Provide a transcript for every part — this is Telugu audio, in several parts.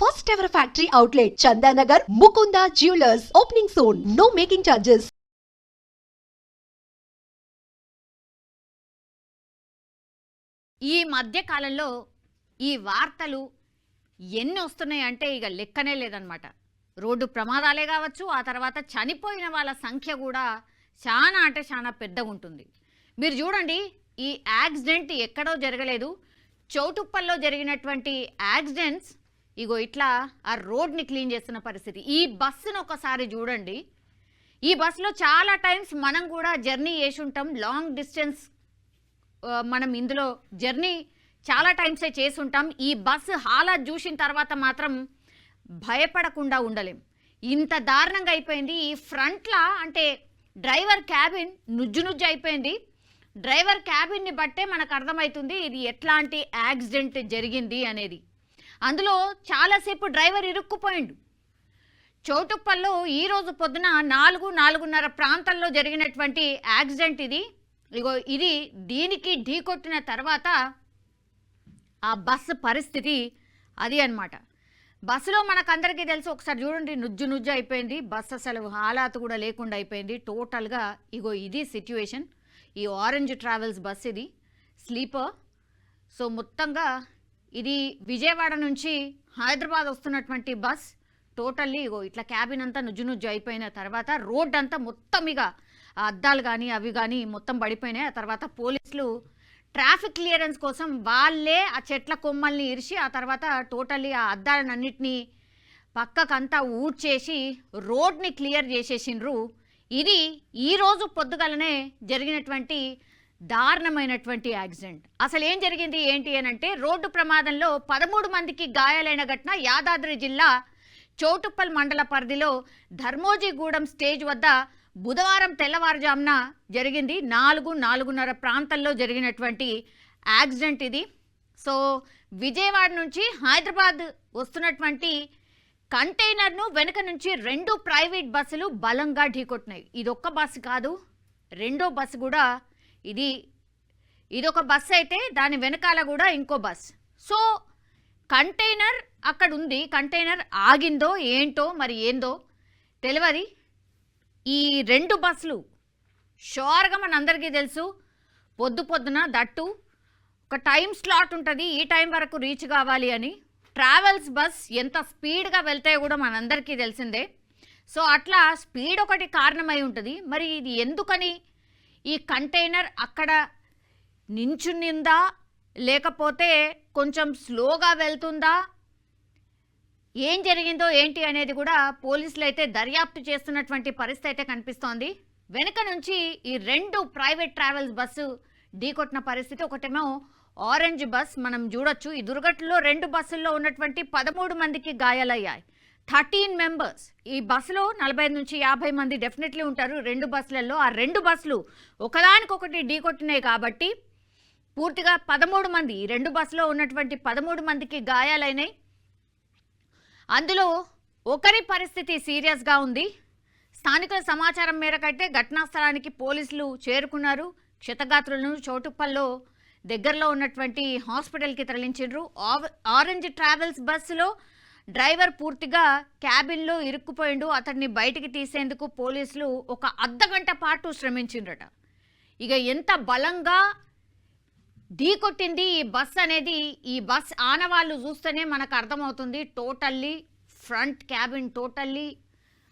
First ever factory outlet Chandanagar Mukunda jewellers opening soon no making charges ఈ మధ్య కాలంలో ఈ వార్తలు ఎన్ని వస్తున్నాయి అంటే ఇక లెక్కనే లేదనమాట రోడ్డు ప్రమాదాలే కావచ్చు ఆ తర్వాత చనిపోయిన వాళ్ళ సంఖ్య కూడా చాలా అంటే చాలా పెద్దగా ఉంటుంది మీరు చూడండి ఈ యాక్సిడెంట్ ఎక్కడో జరగలేదు. చౌటుప్పల్లో జరిగినటువంటి యాక్సిడెంట్స్ ఇగో ఇట్లా ఆ రోడ్ని క్లీన్ చేస్తున్న పరిస్థితి. ఈ బస్సును ఒకసారి చూడండి. ఈ బస్సులో చాలా టైమ్స్ మనం కూడా జర్నీ చేసి ఉంటాం లాంగ్ డిస్టెన్స్ మనం ఇందులో జర్నీ చాలా టైమ్సే చేసుంటాం ఈ బస్సు హాలత్ చూసిన తర్వాత మాత్రం భయపడకుండా ఉండలేం. ఇంత దారుణంగా అయిపోయింది. ఈ ఫ్రంట్లా అంటే డ్రైవర్ క్యాబిన్ నుజ్జు నుజ్జు అయిపోయింది. డ్రైవర్ క్యాబిన్ని బట్టే మనకు అర్థమవుతుంది ఇది ఎట్లాంటి యాక్సిడెంట్ జరిగింది అనేది. అందులో చాలాసేపు డ్రైవర్ ఇరుక్కుపోయిండు. చౌటుప్పల్లో ఈరోజు పొద్దున నాలుగు నాలుగున్నర ప్రాంతంలో జరిగినటువంటి యాక్సిడెంట్ ఇది. ఇగో ఇది దీనికి ఢీకొట్టిన తర్వాత ఆ బస్సు పరిస్థితి అది అనమాట బస్సులో మనకందరికీ తెలుసు ఒకసారి చూడండి నుజ్జు నుజ్జు అయిపోయింది. బస్సు అసలు హాలాత్ కూడా లేకుండా అయిపోయింది. టోటల్గా ఇగో ఇది సిట్యుయేషన్ ఈ ఆరెంజ్ ట్రావెల్స్ బస్ ఇది స్లీపర్ సో మొత్తంగా ఇది విజయవాడ నుంచి హైదరాబాద్ వస్తున్నటువంటి బస్ టోటల్లీ ఇగో ఇట్లా క్యాబిన్ అంతా నుజ్జు నుజ్జు అయిపోయిన తర్వాత రోడ్ అంతా మొత్తం ఇక ఆ అద్దాలు కానీ అవి కానీ మొత్తం పడిపోయినాయి. ఆ తర్వాత పోలీసులు ట్రాఫిక్ క్లియరెన్స్ కోసం వాళ్ళే ఆ చెట్ల కొమ్మల్ని ఇరిచి ఆ తర్వాత టోటల్లీ ఆ అద్దాలన్నింటినీ పక్కకంతా ఊడ్చేసి రోడ్ని క్లియర్ చేసేసిండ్రు ఇది ఈరోజు పొద్దుగలనే జరిగినటువంటి దారుణమైనటువంటి యాక్సిడెంట్. అసలు ఏం జరిగింది ఏంటి అని అంటే రోడ్డు ప్రమాదంలో పదమూడు మందికి గాయాలైన ఘటన యాదాద్రి జిల్లా చోటుప్పల్ మండల పరిధిలో ధర్మోజీగూడెం స్టేజ్ వద్ద బుధవారం తెల్లవారుజామున జరిగింది. నాలుగు నాలుగున్నర ప్రాంతంలో జరిగినటువంటి యాక్సిడెంట్ ఇది. సో విజయవాడ నుంచి హైదరాబాద్ వస్తున్నటువంటి కంటైనర్ను వెనుక నుంచి రెండు ప్రైవేట్ బస్సులు బలంగా ఢీకొట్టినాయి. ఇది బస్సు కాదు రెండో బస్సు కూడా ఇది. ఇదొక బస్సు అయితే దాని వెనకాల కూడా ఇంకో బస్. సో కంటైనర్ అక్కడ ఉంది కంటైనర్ ఆగిందో ఏంటో మరి ఏందో తెలియదు ఈ రెండు బస్సులు షోర్గా మన అందరికీ తెలుసు. పొద్దు పొద్దున దట్టు. ఒక టైం స్లాట్ ఉంటుంది. ఈ టైం వరకు రీచ్ కావాలి అని. ట్రావెల్స్ బస్ ఎంత స్పీడ్గా వెళ్తాయో కూడా మనందరికీ తెలిసిందే. సో అట్లా స్పీడ్ ఒకటి కారణమై ఉంటుంది. మరి ఇది ఎందుకని? ఈ కంటైనర్ అక్కడ నించునిందా? లేకపోతే కొంచెం స్లోగా వెళ్తుందా? ఏం జరిగిందో ఏంటి అనేది కూడా పోలీసులు అయితే దర్యాప్తు చేస్తున్నటువంటి పరిస్థితి అయితే కనిపిస్తోంది. వెనుక నుంచి ఈ రెండు ప్రైవేట్ ట్రావెల్స్ బస్సు ఢీకొట్టిన పరిస్థితి ఒకటేమో ఆరెంజ్ బస్ మనం చూడొచ్చు. ఈ దుర్ఘటనలో రెండు బస్సుల్లో ఉన్నటువంటి పదమూడు మందికి గాయాలయ్యాయి. థర్టీన్ మెంబర్స్ ఈ బస్సులో నలభై నుంచి యాభై మంది డెఫినెట్లీ ఉంటారు. రెండు బస్సులలో ఆ రెండు బస్సులు ఒకదానికొకటి ఢీకొట్టినాయి కాబట్టి పూర్తిగా పదమూడు మంది ఈ రెండు బస్సులో ఉన్నటువంటి పదమూడు మందికి గాయాలైనాయి. అందులో ఒకరి పరిస్థితి సీరియస్గా ఉంది. స్థానికుల సమాచారం మేరకైతే ఘటనా స్థలానికి పోలీసులు చేరుకున్నారు. క్షతగాత్రులను చోటుప్పల్లో దగ్గరలో ఉన్నటువంటి హాస్పిటల్కి తరలించారు ఆరెంజ్ ట్రావెల్స్ బస్సులో డ్రైవర్ పూర్తిగా క్యాబిన్లో ఇరుక్కుపోయిండు. అతన్ని బయటికి తీసేందుకు పోలీసులు ఒక అర్ధగంట పాటు శ్రమించిండ్రట. ఇక ఎంత బలంగా ఢీకొట్టింది ఈ బస్ అనేది ఈ బస్ ఆనవాళ్ళు చూస్తేనే మనకు అర్థమవుతుంది. టోటల్లీ ఫ్రంట్ క్యాబిన్ టోటల్లీ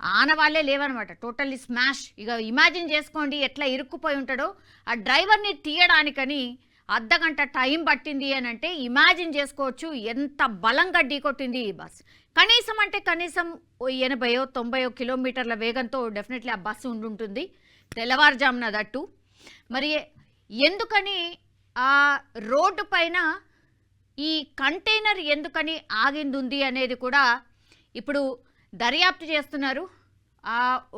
ఆనవాళ్ళే లేవనమాట. Totally smash. ఇక ఇమాజిన్ చేసుకోండి ఎట్లా ఇరుక్కుపోయి ఉంటాడో. ఆ డ్రైవర్ని తీయడానికని అర్ధగంట టైం పట్టింది అని అంటే ఇమాజిన్ చేసుకోవచ్చు ఎంత బలంగా ఢీకొట్టింది ఈ బస్. కనీసం అంటే కనీసం ఎనభయో తొంభయో కిలోమీటర్ల వేగంతో డెఫినెట్లీ ఆ బస్సు ఉండుంటుంది. తెల్లవారుజామున దట్టు. మరి ఎందుకని ఆ రోడ్డు పైన ఈ కంటైనర్ ఎందుకని ఆగింది అనేది కూడా ఇప్పుడు దర్యాప్తు చేస్తున్నారు.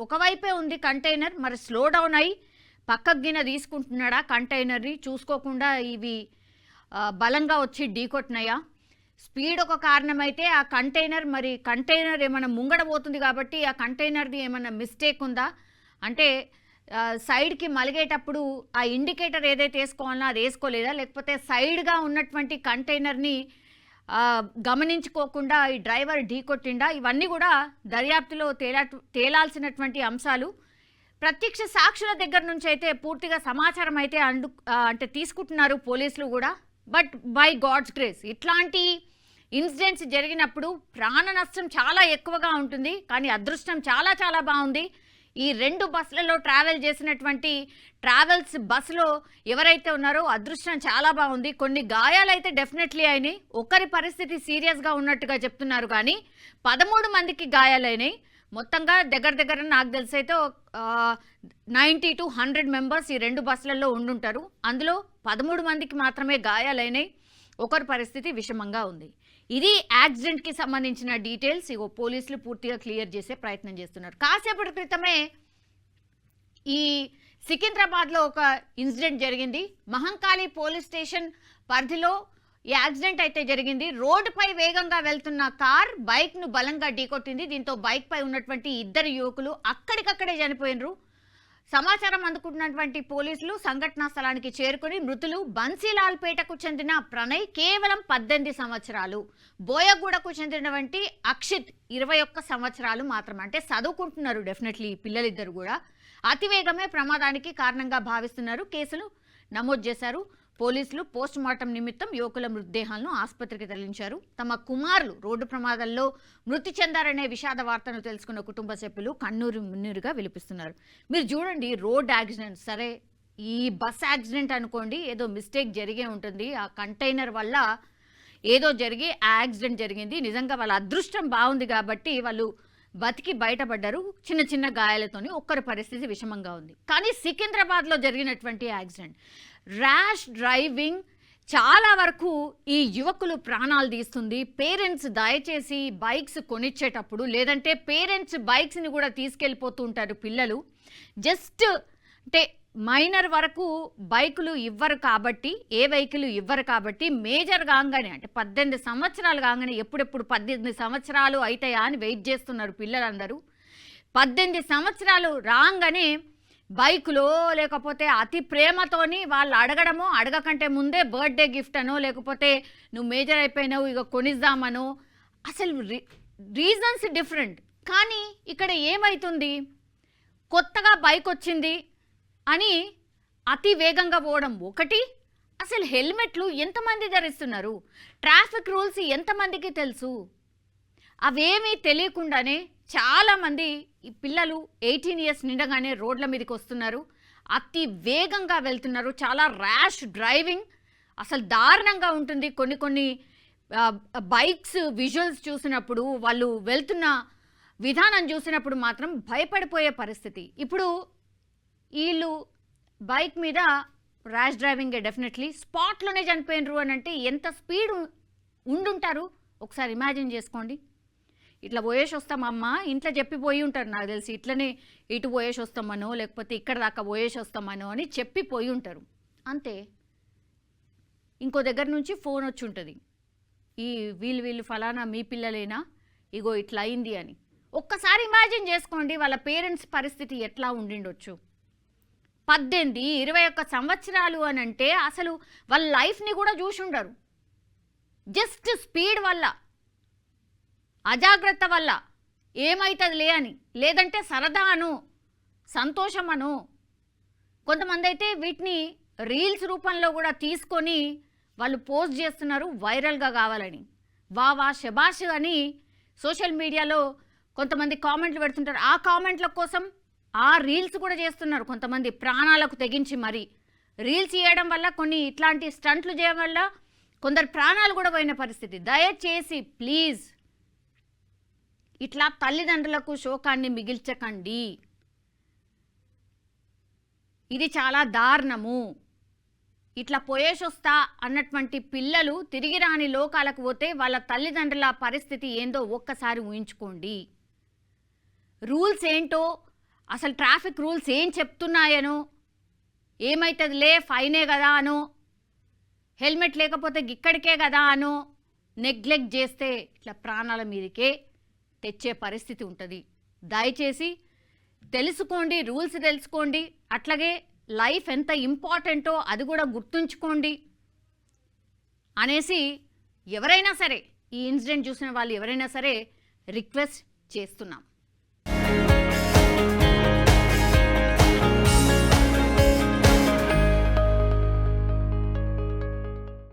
ఒకవైపే ఉంది కంటైనర్ మరి స్లో డౌన్ అయ్యి పక్కకు గిన్నె తీసుకుంటున్నాడా కంటైనర్ని చూసుకోకుండా ఇవి బలంగా వచ్చి ఢీకొట్టినాయా? స్పీడ్ ఒక కారణమైతే ఆ కంటైనర్ మరి కంటైనర్ ఏమైనా ముంగడ పోతుంది కాబట్టి ఆ కంటైనర్ది ఏమైనా మిస్టేక్ ఉందా? అంటే సైడ్కి మలిగేటప్పుడు ఆ ఇండికేటర్ ఏదైతే వేసుకోవాలన్నా అది వేసుకోలేదా? లేకపోతే సైడ్గా ఉన్నటువంటి కంటైనర్ని గమనించుకోకుండా ఈ డ్రైవర్ ఢీ కొట్టిండా ఇవన్నీ కూడా దర్యాప్తులో తేలా తేలాల్సినటువంటి అంశాలు. ప్రత్యక్ష సాక్షుల దగ్గర నుంచి అయితే పూర్తిగా సమాచారం అయితే అందు అంటే తీసుకుంటున్నారు పోలీసులు కూడా. బట్ బై గాడ్స్ గ్రేస్ ఇట్లాంటి ఇన్సిడెంట్స్ జరిగినప్పుడు ప్రాణ నష్టం చాలా ఎక్కువగా ఉంటుంది. కానీ అదృష్టం చాలా చాలా బాగుంది. ఈ రెండు బస్సులలో ట్రావెల్ చేసినటువంటి ట్రావెల్స్ బస్సులో ఎవరైతే ఉన్నారో అదృష్టం చాలా బాగుంది. కొన్ని గాయాలైతే డెఫినెట్లీ అయినాయి. ఒకరి పరిస్థితి సీరియస్గా ఉన్నట్టుగా చెప్తున్నారు కానీ పదమూడు మందికి గాయాలైనాయి. మొత్తంగా దగ్గర దగ్గర నాకు తెలిసి అయితే నైంటీ టు హండ్రెడ్ మెంబర్స్ ఈ రెండు బస్సులలో ఉండుంటారు. అందులో పదమూడు మందికి మాత్రమే గాయాలైనాయి ఒకరి పరిస్థితి విషమంగా ఉంది. ఇది యాక్సిడెంట్కి సంబంధించిన డీటెయిల్స్ ఇగో పోలీసులు పూర్తిగా క్లియర్ చేసే ప్రయత్నం చేస్తున్నారు. కాసేపటి క్రితమే ఈ సికింద్రాబాద్లో ఒక ఇన్సిడెంట్ జరిగింది. మహంకాళి పోలీస్ స్టేషన్ పరిధిలో ఈ యాక్సిడెంట్ అయితే జరిగింది. రోడ్డుపై వేగంగా వెళ్తున్న కార్ బైక్ను బలంగా ఢీకొట్టింది. దీంతో బైక్ పై ఉన్నటువంటి ఇద్దరు యువకులు అక్కడికక్కడే చనిపోయినరు. సమాచారం అందుకుంటున్నటువంటి పోలీసులు సంఘటనా స్థలానికి చేరుకుని మృతులు బన్సీలాల్పేటకు చెందిన ప్రణయ్ కేవలం పద్దెనిమిది సంవత్సరాలు. బోయగూడకు చెందినటువంటి అక్షిత్ ఇరవై ఒక్క సంవత్సరాలు మాత్రం అంటే చదువుకుంటున్నారు డెఫినెట్లీ పిల్లలిద్దరు కూడా. అతివేగమే ప్రమాదానికి కారణంగా భావిస్తున్నారు. కేసులు నమోదు చేశారు. పోలీసులు పోస్ట్ మార్టం నిమిత్తం యువకుల మృతదేహాలను ఆసుపత్రికి తరలించారు. తమ కుమారులు రోడ్డు ప్రమాదంలో మృతి చెందారనే విషాద వార్తను తెలుసుకున్న కుటుంబ సభ్యులు కన్నూరు మున్నీరుగా విలిపిస్తున్నారు. మీరు చూడండి రోడ్ యాక్సిడెంట్. సరే ఈ బస్ యాక్సిడెంట్ అనుకోండి ఏదో మిస్టేక్ జరిగే ఉంటుంది. ఆ కంటైనర్ వల్ల ఏదో జరిగి యాక్సిడెంట్ జరిగింది. నిజంగా వాళ్ళ అదృష్టం బాగుంది కాబట్టి వాళ్ళు బతికి బయటపడ్డారు. చిన్న చిన్న గాయాలతోని ఒక్కరి పరిస్థితి విషమంగా ఉంది. కానీ సికింద్రాబాద్లో జరిగినటువంటి యాక్సిడెంట్. ర్యాష్ డ్రైవింగ్ చాలా వరకు ఈ యువకులు ప్రాణాలు తీస్తుంది. పేరెంట్స్ దయచేసి బైక్స్ కొనిచ్చేటప్పుడు లేదంటే పేరెంట్స్ బైక్స్ని కూడా తీసుకెళ్ళిపోతూ ఉంటారు పిల్లలు. జస్ట్ అంటే మైనర్ వరకు బైకులు ఇవ్వరు కాబట్టి ఏ వెహికల్ ఇవ్వరు కాబట్టి మేజర్ కాగానే అంటే పద్దెనిమిది సంవత్సరాలు కాగానే ఎప్పుడెప్పుడు పద్దెనిమిది సంవత్సరాలు అవుతాయా అని వెయిట్ చేస్తున్నారు పిల్లలందరూ. పద్దెనిమిది సంవత్సరాలు రాగానే బైకులో లేకపోతే అతి ప్రేమతోని వాళ్ళు అడగడము అడగకంటే ముందే బర్త్డే గిఫ్ట్ అనో లేకపోతే నువ్వు మేజర్ అయిపోయినావు ఇక కొనిద్దామనో. అసలు రీజన్స్ డిఫరెంట్. కానీ ఇక్కడ ఏమవుతుంది కొత్తగా బైక్ వచ్చింది అని అతి వేగంగా పోవడం ఒకటి. అసలు హెల్మెట్లు ఎంతమంది ధరిస్తున్నారు? ట్రాఫిక్ రూల్స్ ఎంతమందికి తెలుసు? అవేమీ తెలియకుండానే చాలామంది ఈ పిల్లలు ఎయిటీన్ ఇయర్స్ నిండగానే రోడ్ల మీదకి వస్తున్నారు. అతి వేగంగా వెళ్తున్నారు. చాలా ర్యాష్ డ్రైవింగ్ అసలు దారుణంగా ఉంటుంది. కొన్ని కొన్ని బైక్స్ విజువల్స్ చూసినప్పుడు వాళ్ళు వెళ్తున్న విధానం చూసినప్పుడు మాత్రం భయపడిపోయే పరిస్థితి. ఇప్పుడు వీళ్ళు బైక్ మీద ర్యాష్ డ్రైవింగ్ డెఫినెట్లీ స్పాట్లోనే చనిపోయినరు అని అంటే ఎంత స్పీడ్ ఉండుంటారు? ఒకసారి ఇమాజిన్ చేసుకోండి. ఇట్లా పోయేసి వస్తామమ్మా ఇంట్లో చెప్పి పోయి ఉంటారు నాకు తెలిసి. ఇట్లనే ఇటు పోయేసి వస్తామనో లేకపోతే ఇక్కడ దాకా పోయేసి వస్తామనో అని చెప్పి పోయి ఉంటారు. అంతే. ఇంకో దగ్గర నుంచి ఫోన్ వచ్చి ఉంటుంది ఈ వీళ్ళు వీళ్ళు ఫలానా మీ పిల్లలేనా? ఇగో ఇట్లా అయింది అని. ఒక్కసారి ఇమాజిన్ చేసుకోండి వాళ్ళ పేరెంట్స్ పరిస్థితి ఎట్లా ఉండిండొచ్చు. పద్దెనిమిది ఇరవై ఒక్క సంవత్సరాలు అని అంటే అసలు వాళ్ళ లైఫ్ని కూడా చూసి ఉండరు జస్ట్ స్పీడ్ వల్ల. అజాగ్రత్త వల్ల ఏమవుతుంది లే అని. లేదంటే సరదా అను సంతోషం అను. కొంతమంది అయితే వీటిని రీల్స్ రూపంలో కూడా తీసుకొని వాళ్ళు పోస్ట్ చేస్తున్నారు వైరల్గా కావాలని. వా వా శబాష్ అని సోషల్ మీడియాలో కొంతమంది కామెంట్లు పెడుతుంటారు. ఆ కామెంట్ల కోసం ఆ రీల్స్ కూడా చేస్తున్నారు కొంతమంది ప్రాణాలకు తెగించి మరి. రీల్స్ చేయడం వల్ల కొన్ని ఇట్లాంటి స్టంట్లు చేయడం వల్ల కొందరు ప్రాణాలు కూడా పోయిన పరిస్థితి. దయచేసి ప్లీజ్ ఇట్లా తల్లిదండ్రులకు శోకాన్ని మిగిల్చకండి. ఇది చాలా దారుణము. ఇట్లా పోయేసొస్తా అన్నటువంటి పిల్లలు తిరిగి రాని లోకాలకు పోతే వాళ్ళ తల్లిదండ్రుల పరిస్థితి ఏందో ఒక్కసారి ఊహించుకోండి. రూల్స్ ఏంటో? అసలు ట్రాఫిక్ రూల్స్ ఏం చెప్తున్నాయనో? ఏమవుతుంది లే ఫైనే కదా అనో? హెల్మెట్ లేకపోతే ఇక్కడికే కదా అనో? నెగ్లెక్ట్ చేస్తే ఇట్లా ప్రాణాల మీదకే తెచ్చే పరిస్థితి ఉంటుంది. దయచేసి తెలుసుకోండి రూల్స్ తెలుసుకోండి అట్లాగే లైఫ్ ఎంత ఇంపార్టెంటో అది కూడా గుర్తుంచుకోండి అనేసి ఎవరైనా సరే ఈ ఇన్సిడెంట్ చూసిన వాళ్ళు ఎవరైనా సరే రిక్వెస్ట్ చేస్తున్నాం.